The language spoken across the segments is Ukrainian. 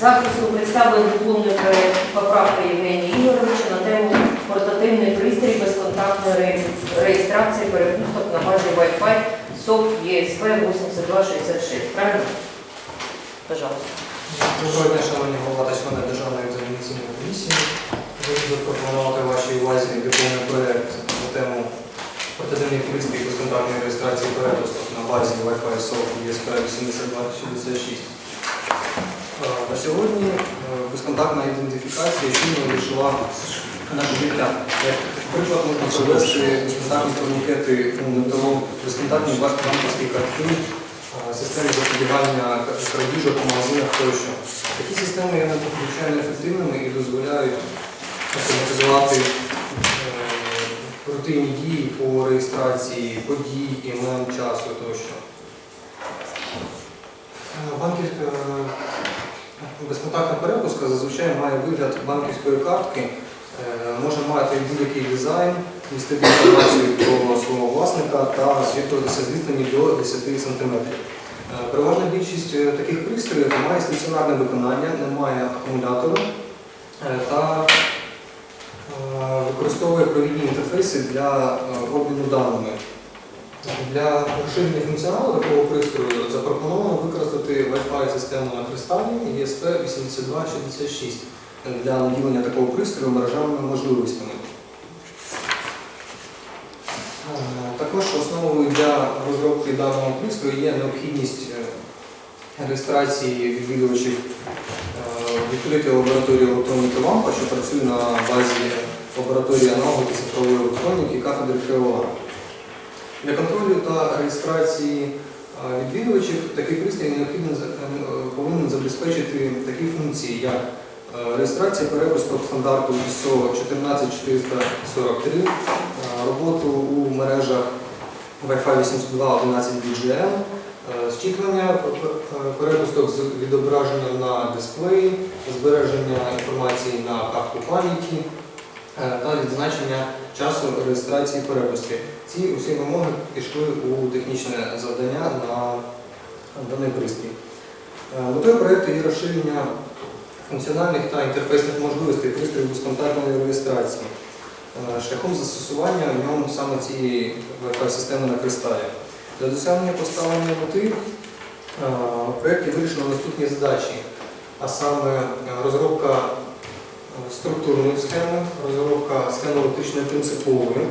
Захисту представлений дипломний проєкт поправки Євгенія Ігоровича на тему портативний пристрій безконтактної реєстрації перепусток на базі Wi-Fi СОП ЄСВ 8266. Правильно? Пожалуйста. Доброго дня, шановні голова та члени Державної екзаменаційної комісії. Хочу запропонувати вашій увазі дипломний проєкт на тему портативний пристрій безконтактної реєстрації перепусток на базі Wi-Fi SOC ESP 8266. Е, На сьогодні е, безконтактна ідентифікація чинно вирішила наше життя. Як приклад можна провести безконтактні турнікети у НТО, безконтактні банківські картки, е, системи запобігання крадіжок у магазинах тощо. Такі системи є надзвичайно ефективними і дозволяють автоматизувати рутинні дії по реєстрації подій, імен, часу тощо. Банківська безконтактна перепустка зазвичай має вигляд банківської картки, е, може мати будь-який дизайн, містити інформацію про свого власника та освітлюватися відстані до 10 см. Переважна більшість е, таких пристроїв має стаціонарне виконання, не має акумулятору е, та е, використовує провідні інтерфейси для е, обміну даними. Для розширення функціоналу такого пристрою запропоновано використати Wi-Fi систему на кристалі ESP8266 для наділення такого пристрою мережевими можливостями. Е, Також основою для розробки даного пристрою є необхідність е, реєстрації відвідувачів е, відкрити лабораторію електроніки лампа, що працює на базі лабораторії аналогу цифрової електроніки кафедри КОА. Для контролю та реєстрації відвідувачів. Такий пристрій необхідно е, повинен забезпечити такі функції, як е, реєстрація перепусток стандарту ISO 14443, е, роботу у мережах Wi-Fi 802.11 BGM, е, зчитування п- п- перепусток з відображенням на дисплеї, збереження інформації на картку пам'яті е, та відзначення часу реєстрації перепустки. Ці усі вимоги пішли у технічне завдання на даний пристрій. Е, Метою проєкту є розширення функціональних та інтерфейсних можливостей пристрою безконтактної реєстрації е, шляхом застосування в ньому саме цієї Wi-Fi системи на кристалі. Для досягнення поставленої мети е, в проєкті вирішено наступні задачі, а саме розробка структурної схеми, розробка схеми електричної принципової,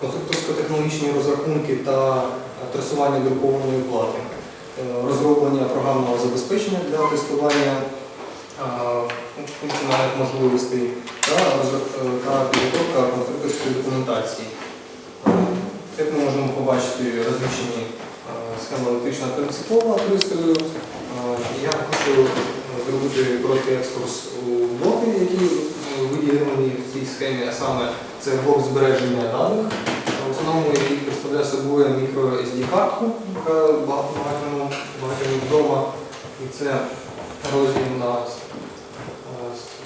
конструкторсько-технологічні розрахунки та трасування друкованої плати, е, розроблення програмного забезпечення для тестування функціональних можливостей та, е, підготовка конструкторської документації. Як ми можемо побачити розміщені схеми електрична принципова пристрою. Я хочу зробити короткий екскурс у блоки, які е, виділені в цій схемі, а саме це блок збереження даних, в основному який представляє собою мікро SD-картку, яка багато багатьому багатьому вдома, і це розділ на е,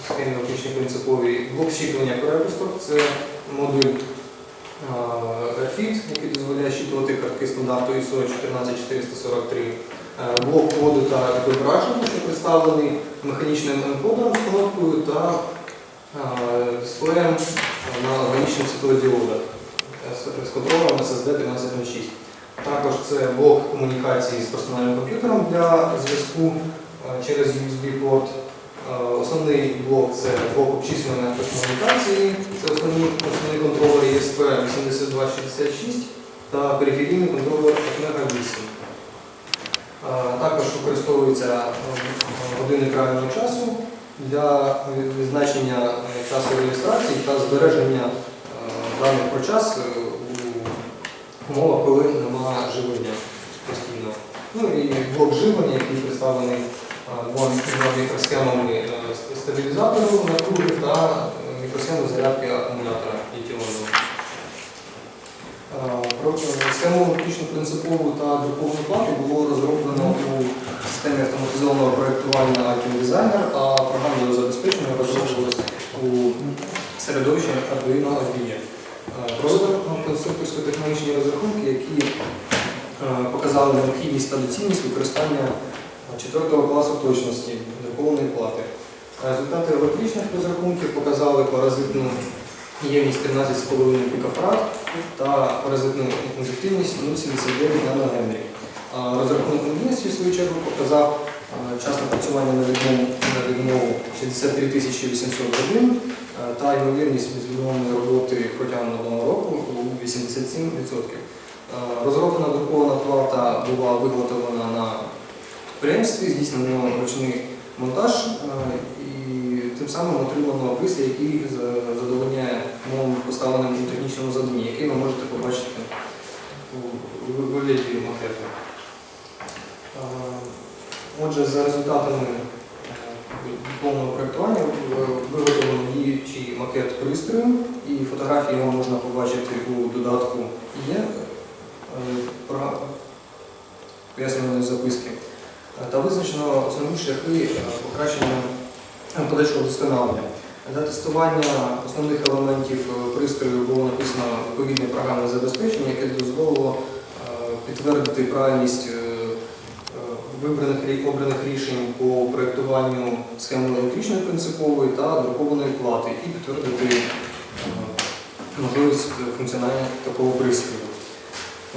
схемі електричній принциповій. Блок щитування перепусток це модуль RFID, який дозволяє щитувати картки стандарту ISO 14443. Е, Блок коду та відображення, що представлений механічним енкодером з кнопкою та е, дисплеєм на органічних світлодіодах е, з- контролем SSD 1306. Також це блок комунікації з персональним комп'ютером для зв'язку е, через USB-порт. Основний блок це блок обчислення комунікації, це основні, основний контролер ESP 8266 та периферійний контролер Atmega 8. Також використовується е, годинник реального часу для відзначення е, часу реєстрації та збереження е, даних про час у умовах, коли немає живлення постійно. Ну і блок живлення, який представлений двома мікросхемами ст- стабілізатору напруги та мікросхему зарядки акумулятора літіонного. Е, схему електричну принципову та друковану плату було розроблено у системі автоматизованого проєктування Alpine Designer, а програмне забезпечення розроблювалось у середовищі Arduino IDE. Е, Проведено конструкторсько-технологічні розрахунки, які е, показали необхідність та доцільність використання е, 4 класу точності друкованої плати. Результати електричних розрахунків показали паразитну ємність 13,5 пікофрат та паразитну інжективність 0,79 наногенрі. А Розрахунок надійності, в свою чергу, показав час напрацювання на відмову, на відмову 63 800 годин та ймовірність безвідмовної роботи протягом одного року у 87%. Е, Розроблена друкована плата була виготовлена на підприємстві, здійснено ручний монтаж тим самим отримано пристрій, який за- задовольняє умовам поставленим у технічному заданні, який ви можете побачити у вигляді макету. Е, Отже, за результатами е, повного проєктування е, виготовлено діючий макет пристрою, і фотографії його можна побачити у додатку є е, пояснювальної записки. Е, Та визначено основні шляхи е, покращення е, подальшого вдосконалення. Для тестування основних елементів е, пристрою було написано відповідне програмне забезпечення, яке дозволило е, підтвердити правильність е, вибраних обраних рішень по проєктуванню схеми електричної принципової та друкованої плати і підтвердити можливість функціонування такого пристрою.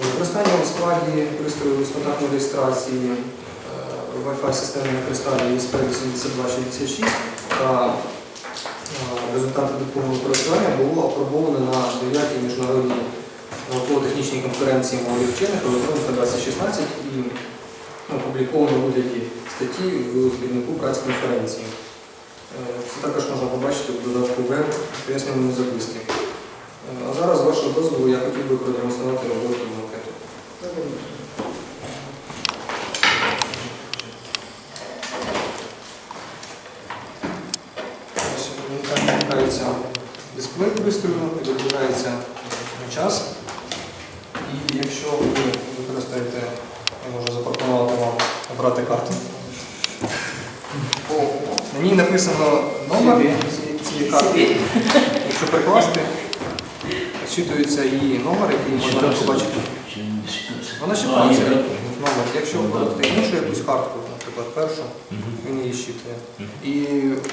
Використання у складі пристрою безконтактної реєстрації е, Wi-Fi системи на кристалі ESP8266 та результати дипломного проєктування було опробовано на 9-й міжнародній науково-технічній конференції молодих вчених електроніка 2016 і опубліковано у вигляді статті в збірнику праці конференції. Е, Це також можна побачити в додатку веб пояснювальної записки. Е, А зараз, з вашого дозволу, я хотів би продемонструвати роботу пристрою, відбувається час. І якщо ви використаєте, я можу запропонувати вам обрати карту. На ній написано номер цієї- цієї карти. Якщо прикласти, зчитується її номер, який можна побачити. Вона щитується номер. Якщо обрати іншу якусь картку, наприклад, першу, він її щитує. І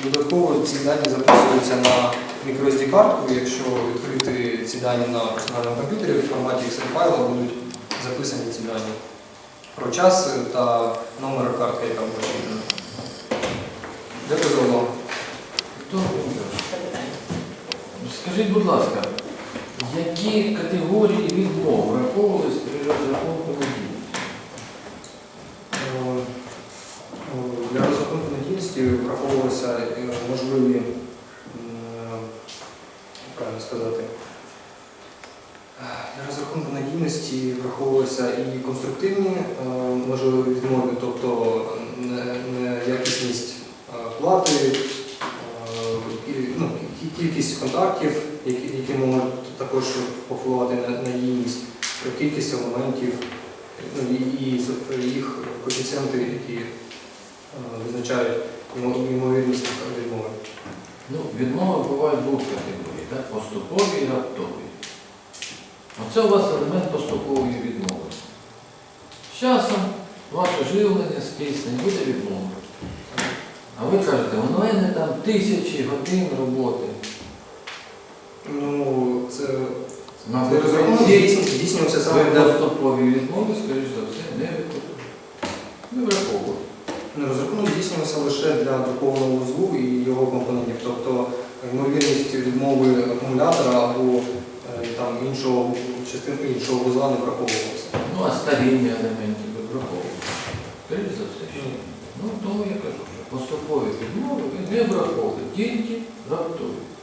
додатково ці дані записуються на microSD картку. Якщо відкрити ці дані на персональному комп'ютері в форматі Excel файла будуть записані ці дані про час та номер картки, яка була щитана. Дякую за увагу. Буде? Скажіть, будь ласка, які категорії відмов враховувались при розрахунку надії? Е, Для розрахунку надійності враховувалися е, можливі, правильно сказати, для розрахунку надійності враховувалися і конструктивні е, можливі відмови, тобто е, плати, е, ну, кількість контактів, які, можуть також впливати на надійність, кількість елементів ну, і, їх коефіцієнти, які е, визначають ймо- ймовірність відмови. Ну, відмови бувають двох категорій, так? поступові і раптові. Оце у вас елемент поступової відмови. З часом ваше живлення скисне буде відмова. А ви кажете, мене там тисячі годин роботи. Ну, це На розрахунок здійснювався саме для поступові відмови, скоріш за все, не. Не враховуєте. ну, розрахунок здійснювався лише для друкованого вузлу і його компонентів, тобто ймовірність відмови акумулятора або е, там іншого частинки іншого вузла не враховувалася. Ну, а старіння елементів ви враховуєте. Скоріш за все, що ні. Ну, тому я кажу, що поступові відмови ви не враховуєте, тільки раптові.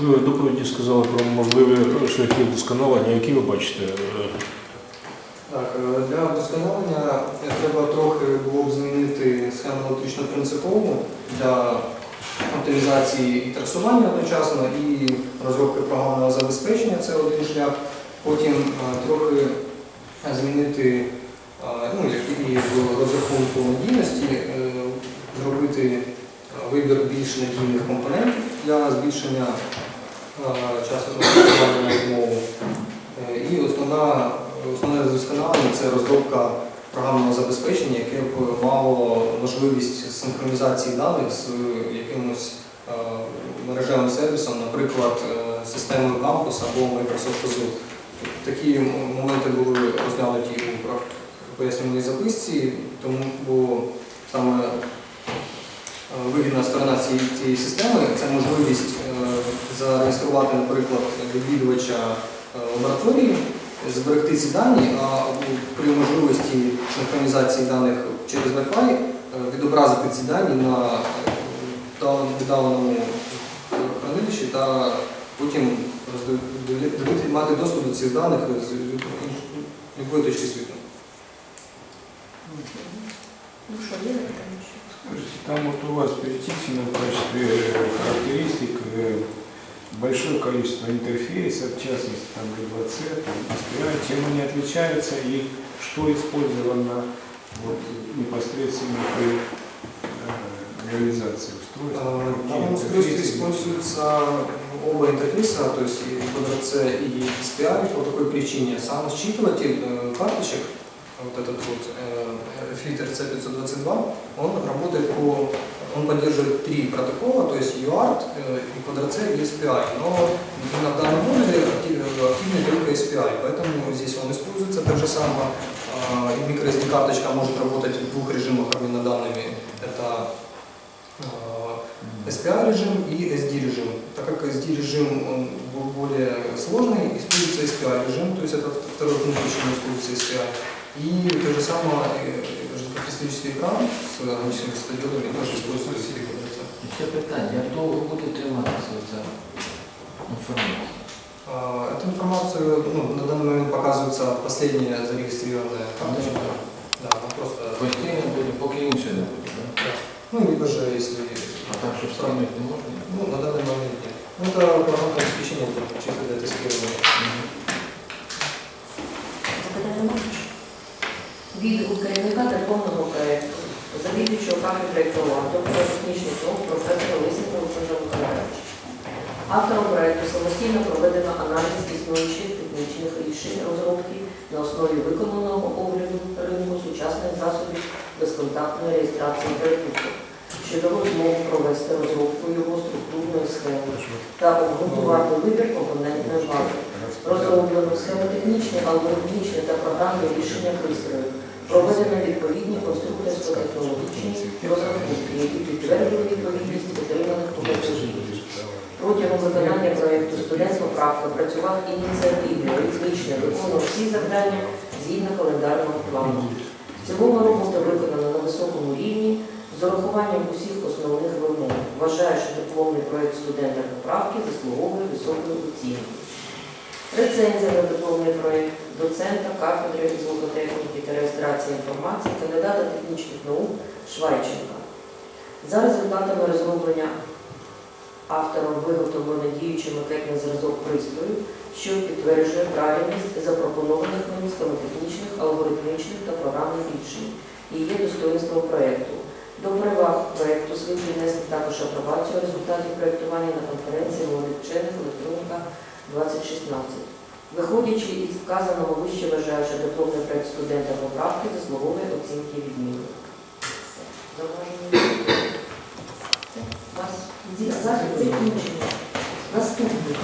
Ви в доповіді сказали про можливі шляхи вдосконалення, які ви бачите. Так, е, для вдосконалення е, треба трохи було б змінити схему електрично принципову для оптимізації і трасування одночасно, і розробки програмного забезпечення це один шлях. Потім е, трохи змінити, ну, і в розрахунку надійності, зробити вибір більш надійних компонентів для збільшення е, часу напрацювання на відмову. Е, І основна основне вдосконалення це розробка програмного забезпечення, яке б мало можливість синхронізації даних з якимось е, мережевим сервісом, наприклад, системою Campus або Microsoft Azure. Такі моменти були розглянуті у пояснювальній записці, тому бо саме вигідна сторона цієї, цієї системи це можливість е, зареєструвати, наприклад, відвідувача е, лабораторії, зберегти ці дані, а при можливості синхронізації даних через Wi-Fi е, відобразити ці дані на е, віддаленому е, хранилищі та потім мати доступ до цих даних з будь-якої точки світу. Ну що, є питання? Скажите, там вот у вас перечислено в качестве характеристик э, большое количество интерфейсов, в частности там G2C, там SPI, чем они отличаются и что использовано вот, непосредственно при э, реализации устройства? Э, В данном устройстве используются оба интерфейса, то есть и Quadro-C и SPI по такой причине. Сам считыватель э, карточек, вот этот вот э, фильтр C522, он работает он поддерживает три протокола, то есть UART, э, и Quadro-C и SPI, но в данном модуле актив- активный только SPI, поэтому здесь он используется так же самое. А, И microSD карточка может работать в двух режимах обмена данными. Это а, SPI режим и SD режим. Так как SD режим он более сложный, используется SPI режим, то есть это второй пункт, почему используется SPI. И то же самое э, кристаллический экран с ограниченными светодиодами тоже используется силиконовый І ще питання, як довго буде триматися ця інформація? А, Эту информацию ну, на данный момент показывается последняя зарегистрированная карточка. Да, она просто... Постійно буде, поки інше не буде, так? Ну, либо же, если... А так, щоб скинути не можна? Ну, на данный момент нет. Ну, это программное обеспечение чисто для тестирования. Запитання можеш? Відгук керівника дипломного проєкту, завідуючого кафедри проектування, про технічний крок професора Лисенка Олександра Миколаївича. Автором проєкту самостійно проведено аналіз існуючих технічних рішень розробки на основі виконаного огляду ринку сучасних засобів безконтактної реєстрації перепусток, що дало змогу провести розробку його структурної схеми та обґрунтувати вибір компонентної бази. Розроблено схемотехнічні, алгоритмічні та програмні рішення пристрою. Проведено відповідні конструкторсько-технологічні розрахунки, які підтвердили відповідність отриманих показників. Протягом виконання проєкту студент поправка працював ініціативно, ритмічно, виконував всі завдання згідно календарного плану. В цілому робота виконана на високому рівні з урахуванням усіх основних вимог. Вважаю, що дипломний проєкт студента поправки заслуговує високої оцінки. Рецензія на дипломний проєкт доцента кафедри звукотехніки та реєстрації інформації, кандидата технічних наук Швайченка. За результатами розроблення автором виготовлено діючий макетний зразок пристрою, що підтверджує правильність запропонованих ним схемотехнічних, алгоритмічних та програмних рішень і є достоинством проєкту. До переваг проєкту слід віднести також апробацію результатів проєктування на конференції молодих вчених електроніка 2016. Виходячи із вказаного вище, вважаю, що дипломний проєкт студента поправки заслуговує оцінки відміни. Закінчення. Наступний.